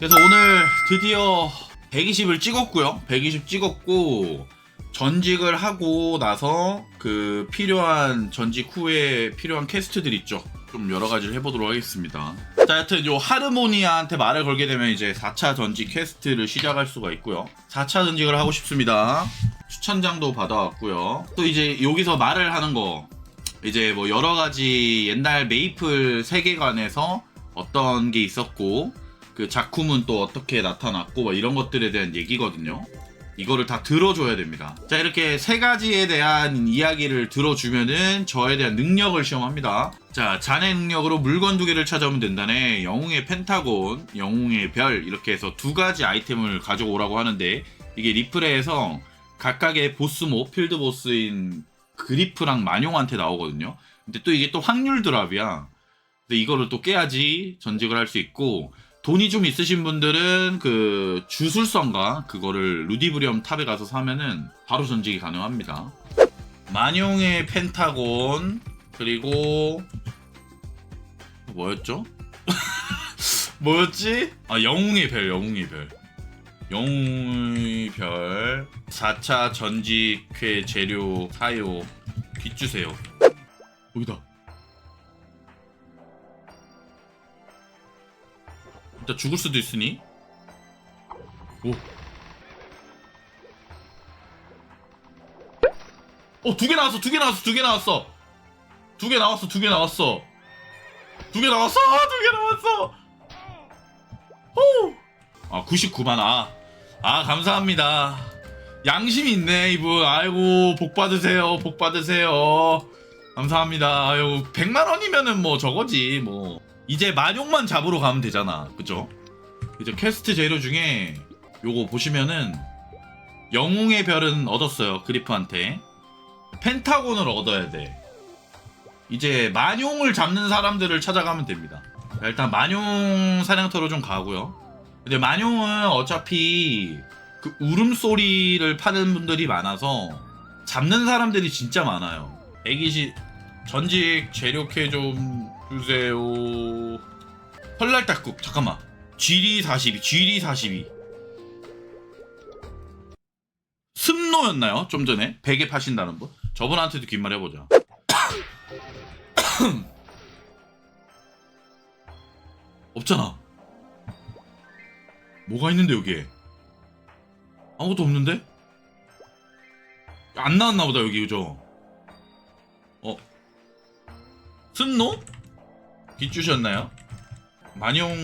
그래서 오늘 드디어 120을 찍었고요. 120 찍었고 전직을 하고 나서 그 필요한 전직 후에 필요한 퀘스트들 있죠. 좀 여러 가지를 해보도록 하겠습니다. 자, 여튼 요 하르모니아한테 말을 걸게 되면 이제 4차 전직 퀘스트를 시작할 수가 있고요. 4차 전직을 하고 싶습니다. 추천장도 받아왔고요. 또 이제 여기서 말을 하는 거 이제 뭐 여러 가지 옛날 메이플 세계관에서 어떤 게 있었고 그 작품은 또 어떻게 나타났고 뭐 이런 것들에 대한 얘기거든요. 이거를 다 들어줘야 됩니다. 자 이렇게 세 가지에 대한 이야기를 들어주면은 저에 대한 능력을 시험합니다. 자 자네 능력으로 물건 두 개를 찾아오면 된다네. 영웅의 펜타곤, 영웅의 별 이렇게 해서 두 가지 아이템을 가져오라고 하는데 이게 리플레에서 각각의 보스 모 필드 보스인 그리프랑 만용한테 나오거든요. 근데 또 이게 또 확률 드랍이야. 근데 이거를 또 깨야지 전직을 할 수 있고 돈이 좀 있으신 분들은 그 주술성과 그거를 루디브리엄 탑에 가서 사면은 바로 전직이 가능합니다. 만용의 펜타곤 그리고 뭐였죠? 뭐였지? 아 영웅의 별 영웅의 별 영웅의 별 4차 전직회 재료 사요 빚 주세요 여기다 일단 죽을 수도 있으니 오. 어, 두 개 나왔어, 두 개 나왔어, 두 개 나왔어. 두 개 나왔어, 두 개 나왔어. 두 개 나왔어, 아, 두개 나왔어. 호! 아, 99만, 아. 아, 감사합니다. 양심이 있네, 이분. 아이고, 복 받으세요, 복 받으세요. 감사합니다. 아유, 100만 원이면은 뭐 저거지, 뭐. 이제 만용만 잡으러 가면 되잖아. 그죠? 이제 퀘스트 재료 중에 요거 보시면은 영웅의 별은 얻었어요. 그리프한테. 펜타곤을 얻어야 돼. 이제 만용을 잡는 사람들을 찾아가면 됩니다. 자, 일단 만용 사냥터로 좀 가고요. 근데 만용은 어차피 그 울음소리를 파는 분들이 많아서 잡는 사람들이 진짜 많아요. 애기시 전직 재료캐 좀 주세요. 헐랄딱국 잠깐만. 쥐리 42, 쥐리 42. 습노였나요? 좀 전에 베개 파신다는 분. 저분한테도 귓말 해보자. 없잖아. 뭐가 있는데 여기에? 아무것도 없는데? 안 나왔나 보다 여기 그죠? 어? 순노? 빚주셨나요? 만용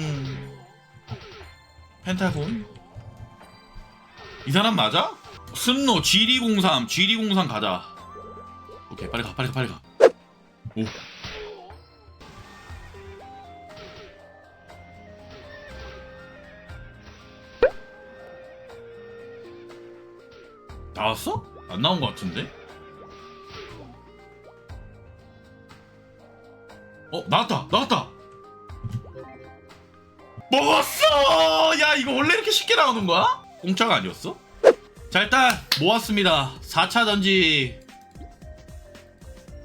펜타곤? 이 사람 맞아? 순노 G203 G203 가자 오케이 빨리 가 빨리 가 빨리 가 오. 나왔어? 안 나온 것 같은데? 어 나왔다 나왔다. 먹었어! 야 이거 원래 이렇게 쉽게 나오는 거야? 공짜가 아니었어? 자 일단 모았습니다. 4차 전지.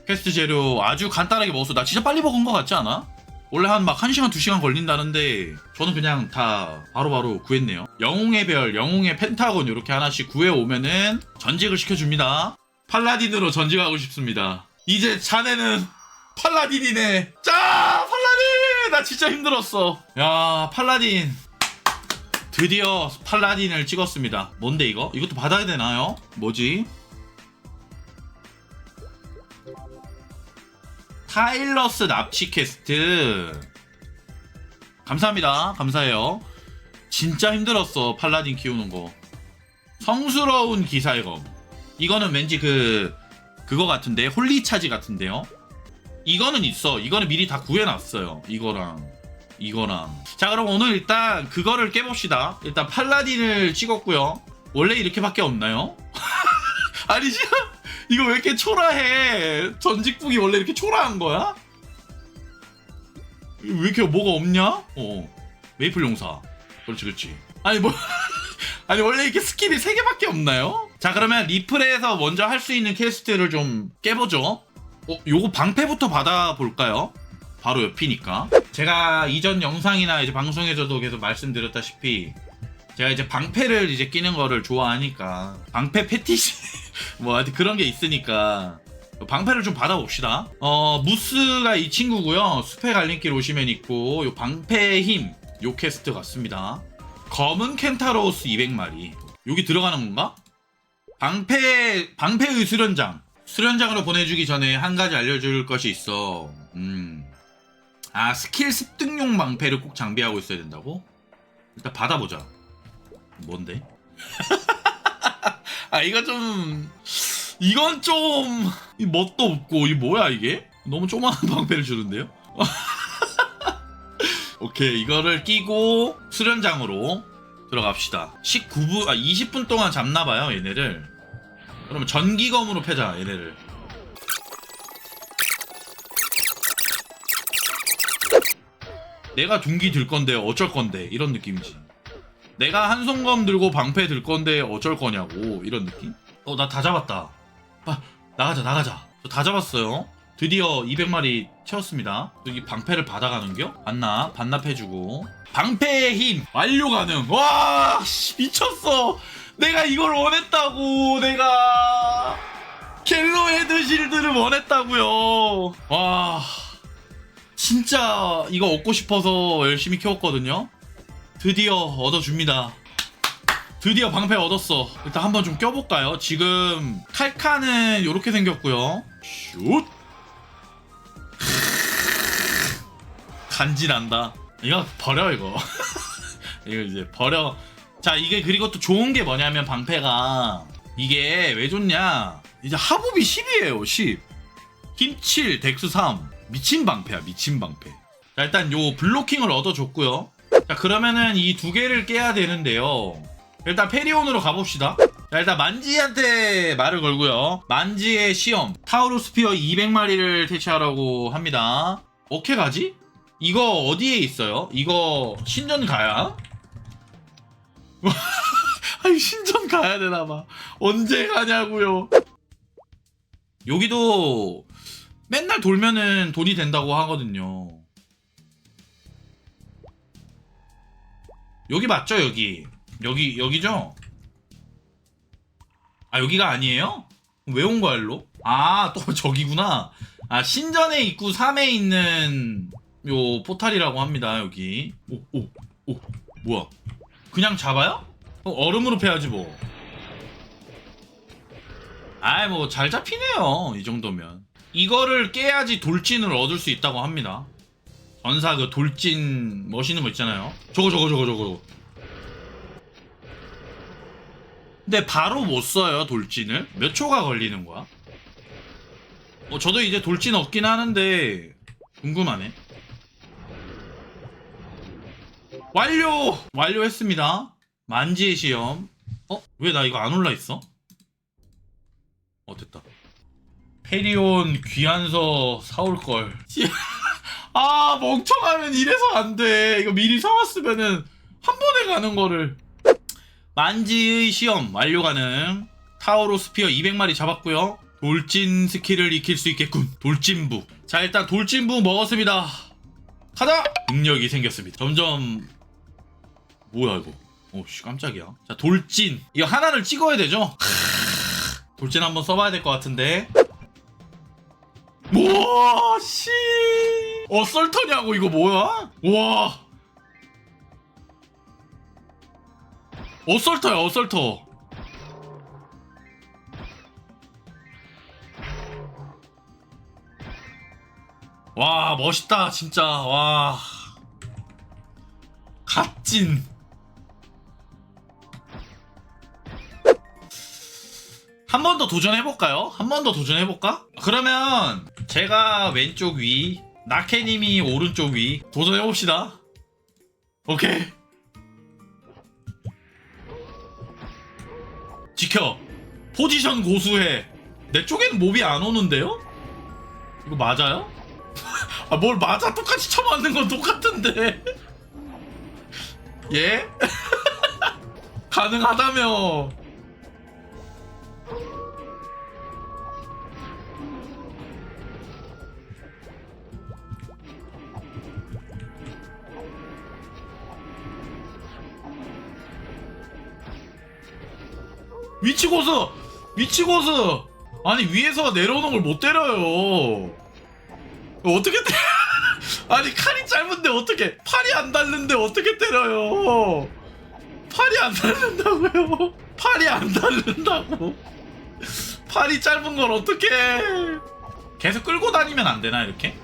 퀘스트 재료 아주 간단하게 먹었어. 나 진짜 빨리 먹은 거 같지 않아? 원래 한 막 1시간 2시간 걸린다는데 저는 그냥 다 바로바로 구했네요. 영웅의 별 영웅의 펜타곤 이렇게 하나씩 구해오면은 전직을 시켜줍니다. 팔라딘으로 전직하고 싶습니다. 이제 자네는 팔라딘이네. 자 팔라딘! 나 진짜 힘들었어. 야 팔라딘. 드디어 팔라딘을 찍었습니다. 뭔데 이거? 이것도 받아야 되나요? 뭐지? 타일러스 납치 퀘스트. 감사합니다. 감사해요. 진짜 힘들었어 팔라딘 키우는 거. 성스러운 기사의 검 이거는 왠지 그 그거 같은데 홀리 차지 같은데요 이거는 있어. 이거는 미리 다 구해놨어요. 이거랑 이거랑. 자 그럼 오늘 일단 그거를 깨봅시다. 일단 팔라딘을 찍었고요. 원래 이렇게밖에 없나요? 아니지 이거 왜 이렇게 초라해? 전직북이 원래 이렇게 초라한 거야? 왜 이렇게 뭐가 없냐? 어 메이플 용사. 그렇지 그렇지. 아니 뭐 아니 원래 이렇게 스킬이 3개밖에 없나요? 자 그러면 리플에서 먼저 할 수 있는 퀘스트를 좀 깨보죠 어 요거 방패부터 받아볼까요? 바로 옆이니까. 제가 이전 영상이나 이제 방송에서도 계속 말씀드렸다시피 제가 이제 방패를 이제 끼는 거를 좋아하니까 방패 패티시 뭐 하여튼 그런 게 있으니까 방패를 좀 받아봅시다. 어 무스가 이 친구고요. 숲의 갈림길 오시면 있고 요 방패의 힘요 캐스트 같습니다. 검은 켄타로우스 200마리 여기 들어가는 건가? 방패 방패의 수련장 수련장으로 보내주기 전에 한 가지 알려줄 것이 있어. 음. 아 스킬 습득용 방패를 꼭 장비하고 있어야 된다고? 일단 받아보자. 뭔데? 아 이거 좀 이건 좀 이 멋도 없고 이 뭐야 이게? 너무 조그마한 방패를 주는데요? 오케이 이거를 끼고 수련장으로 들어갑시다 19분 아 20분 동안 잡나봐요 얘네를 그러면 전기검으로 패자 얘네를. 내가 둔기 들 건데 어쩔 건데? 이런 느낌이지. 내가 한손검 들고 방패 들 건데 어쩔 거냐고 이런 느낌? 어 나 다 잡았다. 아 나가자 나가자. 저 다 잡았어요. 드디어 200마리 채웠습니다. 여기 방패를 받아가는겨? 반납 반납해주고. 방패의 힘! 완료 가능! 와 씨, 미쳤어 내가 이걸 원했다고 내가. 갤로 헤드 실드를 원했다고요. 와. 진짜 이거 얻고 싶어서 열심히 키웠거든요. 드디어 얻어줍니다. 드디어 방패 얻었어. 일단 한번 좀 껴볼까요? 지금 칼카는 이렇게 생겼고요. 슛! 간지난다. 이거 버려 이거. 이거 이제 버려 자 이게 그리고 또 좋은 게 뭐냐면 방패가 이게 왜 좋냐? 이제 하부비 10이에요 10 힘 7 덱스 3 미친 방패야 미친 방패. 자 일단 요 블로킹을 얻어줬고요. 자 그러면은 이 두 개를 깨야 되는데요. 일단 페리온으로 가봅시다. 자 일단 만지한테 말을 걸고요. 만지의 시험. 타우루스피어 200마리를 퇴치하라고 합니다. 어케 가지? 이거 어디에 있어요? 이거 신전 가야? 아니 신전 가야 되나 봐. 언제 가냐고요. 여기도 맨날 돌면은 돈이 된다고 하거든요. 여기 맞죠 여기? 여기 여기죠? 아 여기가 아니에요? 왜 온 거야 일로? 아 또 저기구나. 아 신전의 입구 3에 있는 요 포탈이라고 합니다 여기. 오오 오. 뭐야 그냥 잡아요? 어, 얼음으로 패야지 뭐. 아이 뭐 잘 잡히네요 이 정도면. 이거를 깨야지 돌진을 얻을 수 있다고 합니다. 전사 그 돌진 멋있는 거 있잖아요. 저거 저거 저거 저거 근데 바로 못 써요 돌진을? 몇 초가 걸리는 거야? 어 저도 이제 돌진 얻긴 하는데 궁금하네 완료 완료했습니다 만지의 시험 어? 왜 나 이거 안 올라 있어? 어 됐다 페리온 귀한서 사올 걸. 아 멍청하면 이래서 안 돼. 이거 미리 사왔으면은 한 번에 가는 거를. 만지의 시험 완료 가능. 타오로 스피어 200마리 잡았고요. 돌진 스킬을 익힐 수 있겠군. 돌진부. 자 일단 돌진부 먹었습니다. 가자. 능력이 생겼습니다. 점점 뭐야 이거? 오씨 깜짝이야. 자 돌진 이거 하나를 찍어야 되죠? 돌진 한번 써봐야 될 것 같은데. 우와 씨 어 썰터냐고 이거 뭐야 와 어썰터야 어썰터 와 멋있다 진짜 와 갓진 한 번 더 도전해볼까요? 한 번 더 도전해볼까? 그러면 제가 왼쪽 위, 나케님이 오른쪽 위 도전해봅시다. 오케이. 지켜. 포지션 고수해. 내 쪽에는 몹이 안 오는데요? 이거 맞아요? 아, 뭘 맞아? 똑같이 쳐맞는 건 똑같은데. 예? 가능하다며. 위치 고수! 위치 고수! 아니 위에서 내려오는 걸 못 때려요. 어떻게 때? 아니 칼이 짧은데 어떻게? 팔이 안 닿는데 어떻게 때려요? 팔이 안 닿는다고요? 팔이 안 닿는다고? 팔이 짧은 걸 어떻게? 계속 끌고 다니면 안 되나 이렇게?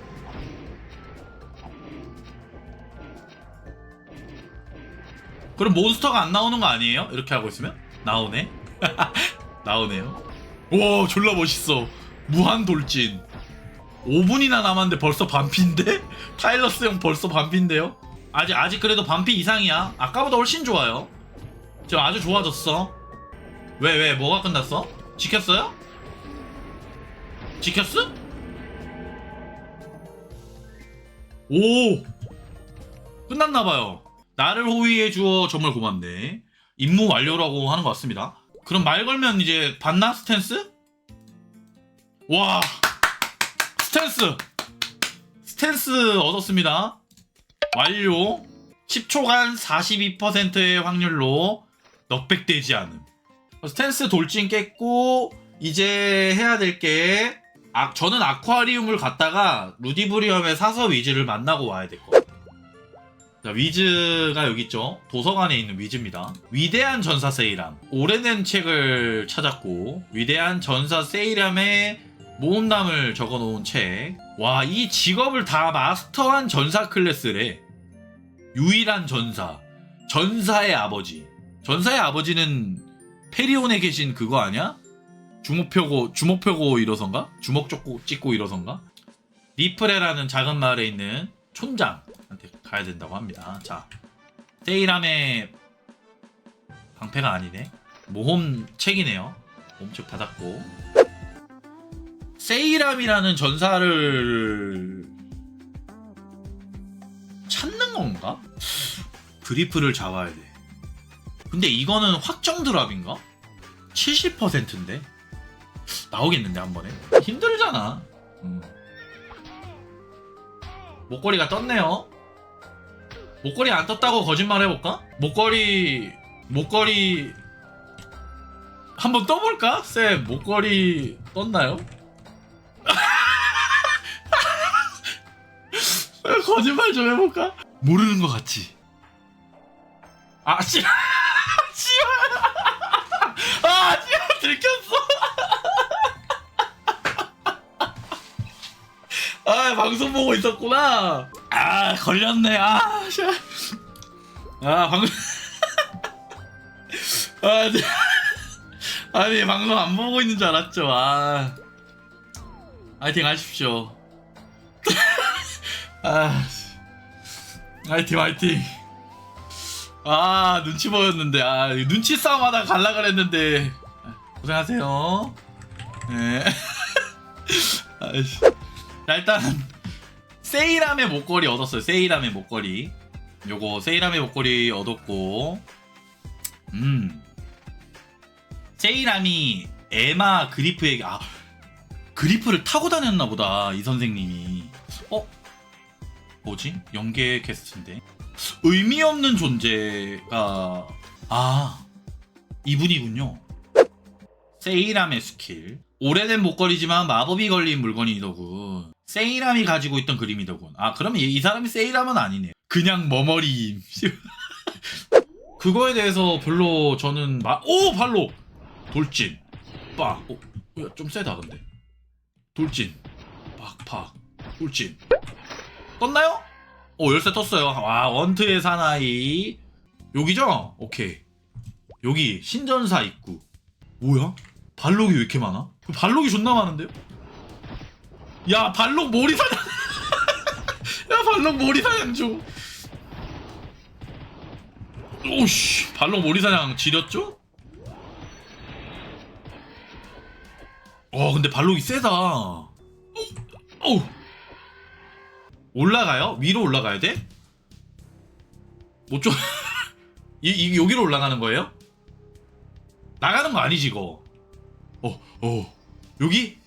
그럼 몬스터가 안 나오는 거 아니에요? 이렇게 하고 있으면? 나오네? 나오네요. 와, 졸라 멋있어. 무한 돌진. 5분이나 남았는데 벌써 반피인데? 타일러스 형 벌써 반피인데요? 아직, 아직 그래도 반피 이상이야. 아까보다 훨씬 좋아요. 지금 아주 좋아졌어. 왜, 왜, 뭐가 끝났어? 지켰어요? 지켰어? 오! 끝났나봐요. 나를 호위해 주어 정말 고맙네. 임무 완료라고 하는 것 같습니다. 그럼 말 걸면 이제 봤나 스탠스? 와 스탠스 스탠스 얻었습니다. 완료. 10초간 42%의 확률로 넉백되지 않음. 스탠스 돌진 깼고 이제 해야 될게 아, 저는 아쿠아리움을 갔다가 루디브리엄의 사서 위즈를 만나고 와야 될 것 같아요. 자, 위즈가 여기 있죠. 도서관에 있는 위즈입니다. 위대한 전사 세이람. 오래된 책을 찾았고, 위대한 전사 세이람의 모험담을 적어 놓은 책. 와, 이 직업을 다 마스터한 전사 클래스래. 유일한 전사. 전사의 아버지. 전사의 아버지는 페리온에 계신 그거 아니야? 주먹 펴고 이러선가? 주먹 쫓고 찍고 이러선가? 리프레라는 작은 마을에 있는 촌장한테 가야 된다고 합니다. 자, 세이람의 방패가 아니네. 모험 책이네요. 모험책 받았고. 세이람이라는 전사를 찾는 건가? 그리프를 잡아야 돼. 근데 이거는 확정 드랍인가? 70%인데? 나오겠는데 한 번에? 힘들잖아. 음. 목걸이가 떴네요. 목걸이 안 떴다고 거짓말 해볼까? 목걸이 목걸이 한번 떠볼까? 쌤 목걸이 떴나요? 거짓말 좀 해볼까? 모르는 것 같지? 아 씨, 씨발, 아 씨발 들켰어. 아 방송 보고 있었구나. 아 걸렸네. 아 씨. 아 방송. 아 네. 아니 방송 안 보고 있는 줄 알았죠. 아 화이팅 하십시오. 아 화이팅 화이팅. 아 눈치 보였는데 아 눈치 싸움 하다 갈라 그랬는데 고생하세요. 네. 아이씨. 자, 일단 세이람의 목걸이 얻었어요. 세이람의 목걸이. 요거 세이람의 목걸이 얻었고 음 세이람이 에마 그리프에게 아 그리프를 타고 다녔나 보다 이 선생님이 어 뭐지 연계 캐스트인데 의미 없는 존재가 아 이분이군요. 세이람의 스킬 오래된 목걸이지만 마법이 걸린 물건이더군. 세이람이 가지고 있던 그림이더군. 아, 그러면 이, 이 사람이 세이람은 아니네. 그냥 머머리임. 그거에 대해서 별로 저는 마... 오! 발로! 돌진. 빡. 오, 야, 좀 세다, 근데. 돌진. 팍, 팍. 돌진. 떴나요? 오, 열쇠 떴어요. 와, 원트의 사나이. 여기죠? 오케이. 여기, 신전사 입구. 뭐야? 발록이 왜 이렇게 많아? 발록이 존나 많은데요? 야 발록 모리 사냥 야 발록 모리 사냥 좀 오씨 발록 모리 사냥 지렸죠? 어 근데 발록이 세다 어, 어. 올라가요? 위로 올라가야 돼? 뭐좀 이, 이 여기로 올라가는 거예요? 나가는 거 아니지 이거 어, 어, 여기?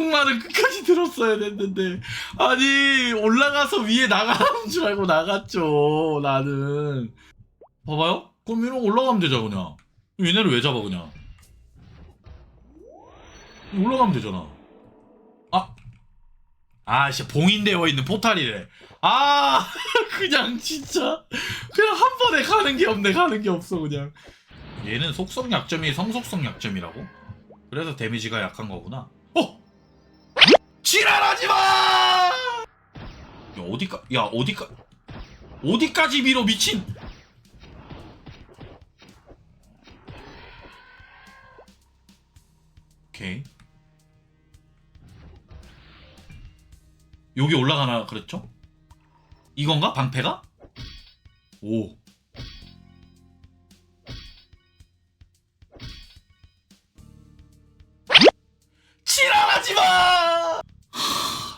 한국말은 끝까지 들었어야 됐는데. 아니 올라가서 위에 나가는 줄 알고 나갔죠 나는. 봐봐요. 그럼 이런 올라가면 되잖아 그냥. 얘네를 왜 잡아 그냥? 올라가면 되잖아. 아. 아씨 봉인되어 있는 포탈이래. 아 그냥 진짜. 그냥 한 번에 가는 게 없네 가는 게 없어 그냥. 얘는 속성 약점이 성속성 약점이라고? 그래서 데미지가 약한 거구나. 어! 지랄하지 마! 야 어디까 야 어디까 어디까지 밀어 미친 오케이 여기 올라가나 그랬죠? 이건가? 방패가? 오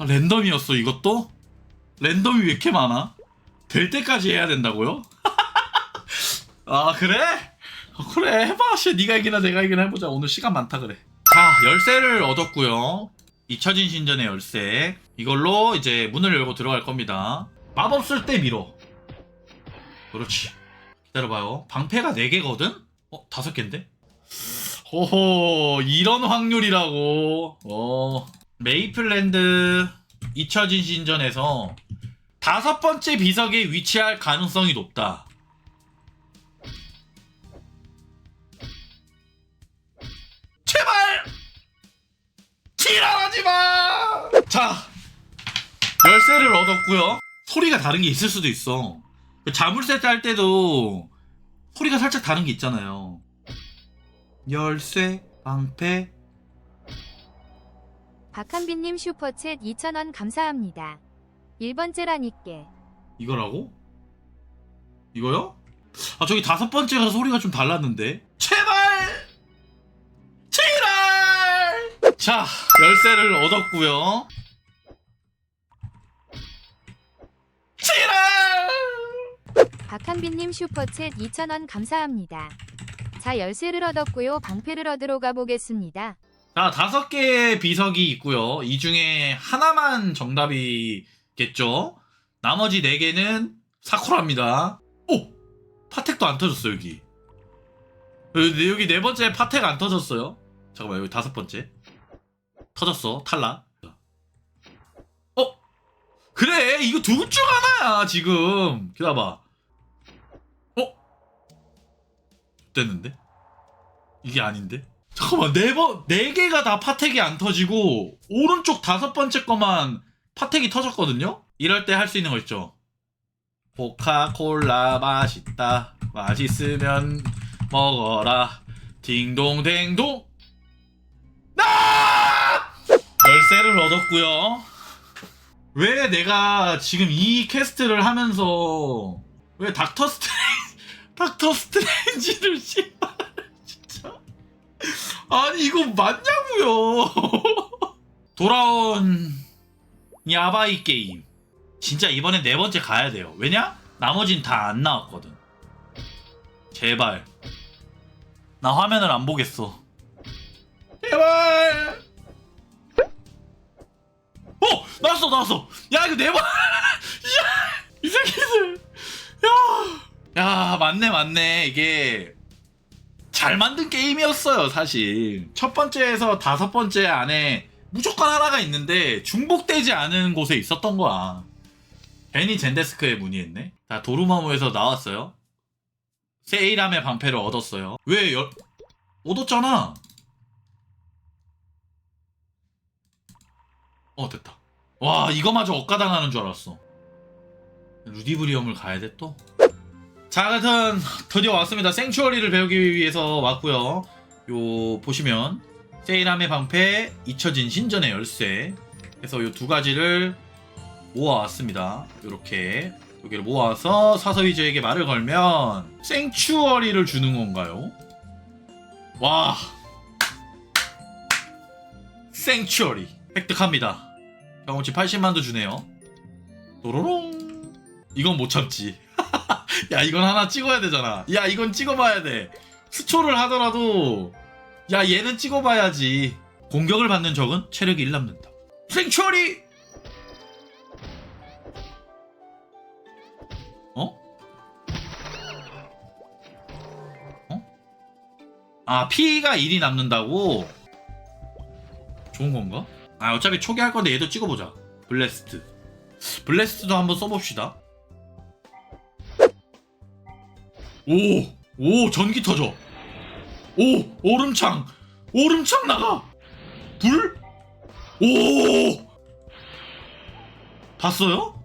하, 랜덤이었어 이것도? 랜덤이 왜 이렇게 많아? 될 때까지 해야 된다고요? 아 그래? 어, 그래 해봐 씨 네가 이기나 내가 이기나 해보자 오늘 시간 많다 그래 자 열쇠를 얻었고요 잊혀진 신전의 열쇠 이걸로 이제 문을 열고 들어갈 겁니다 마법 쓸 때 밀어 그렇지 기다려봐요 방패가 4개거든? 어? 5개인데? 호호 이런 확률이라고 어 메이플랜드 잊혀진 신전에서 다섯 번째 비석에 위치할 가능성이 높다 제발 지랄하지 마! 자 열쇠를 얻었고요 소리가 다른 게 있을 수도 있어 자물쇠 딸 때도 소리가 살짝 다른 게 있잖아요 열쇠, 방패. 박한빈님 슈퍼챗 2,000원 감사합니다. 1번째라니께. 이거라고? 이거요? 아 저기 다섯 번째가 소리가 좀 달랐는데. 제발! 제발! 자 열쇠를 얻었고요. 제발! 박한빈님 슈퍼챗 2,000원 감사합니다. 자 열쇠를 얻었고요. 방패를 얻으러 가보겠습니다. 자 다섯 개의 비석이 있고요. 이 중에 하나만 정답이겠죠. 나머지 네 개는 사쿠라입니다. 오! 파텍도 안 터졌어 여기. 여기, 여기 네 번째 파텍 안 터졌어요. 잠깐만 여기 다섯 번째 터졌어 탈락. 어? 그래 이거 둘 중 하나야 지금. 기다봐. 어? 됐는데? 이게 아닌데? 잠깐만 네 번 네 개가 다 파텍이 안 터지고 오른쪽 다섯 번째 거만 파텍이 터졌거든요. 이럴 때 할 수 있는 거 있죠. 코카콜라 맛있다. 맛있으면 먹어라. 딩동댕동. 아! 열쇠를 얻었고요. 왜 내가 지금 이 퀘스트를 하면서 왜 닥터 스트레인지 닥터 스트레인지를 씨발 아니 이거 맞냐고요? 돌아온 야바이 게임. 진짜 이번에 네 번째 가야 돼요. 왜냐? 나머진 다 안 나왔거든. 제발. 나 화면을 안 보겠어. 제발! 어! 나왔어 나왔어! 야 이거 네번! 이 새끼들! 야, 야 맞네 맞네. 이게 잘 만든 게임이었어요, 사실. 첫 번째에서 다섯 번째 안에 무조건 하나가 있는데 중복되지 않은 곳에 있었던 거야. 괜히 젠데스크에 문의했네. 자, 도루마무에서 나왔어요. 세이람의 방패를 얻었어요. 왜 열... 얻었잖아. 어, 됐다. 와, 이거마저 억가당하는 줄 알았어. 루디브리엄을 가야 돼, 또? 자, 하여튼 드디어 왔습니다. 생추어리를 배우기 위해서 왔고요. 요 보시면 세이람의 방패, 잊혀진 신전의 열쇠. 해서 요 두 가지를 모아왔습니다. 요렇게 여기를 모아서 사서위즈에게 말을 걸면 생추어리를 주는 건가요? 와, 생추어리 획득합니다. 경험치 80만도 주네요. 도로롱. 이건 못 참지. 야 이건 하나 찍어야 되잖아 야 이건 찍어봐야 돼 수초를 하더라도 야 얘는 찍어봐야지 공격을 받는 적은 체력이 1 남는다 생츄리 어? 어? 아 피가 1이 남는다고? 좋은 건가? 아 어차피 초기할 건데 얘도 찍어보자 블레스트 블레스트도 한번 써봅시다 오! 오 전기 터져 오! 오름창 오름창 나가 불? 오! 봤어요?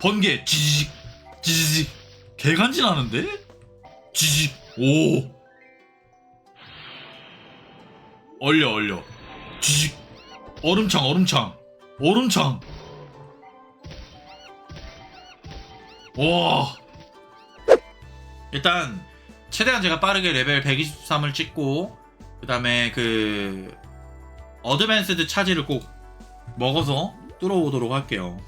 번개 지지직 지지직 개간지나는데? 지직 오 얼려 얼려 지직 얼음창 얼음창 얼음창 와 일단 최대한 제가 빠르게 레벨 123을 찍고 그 다음에 그 어드밴스드 차지를 꼭 먹어서 뚫어오도록 할게요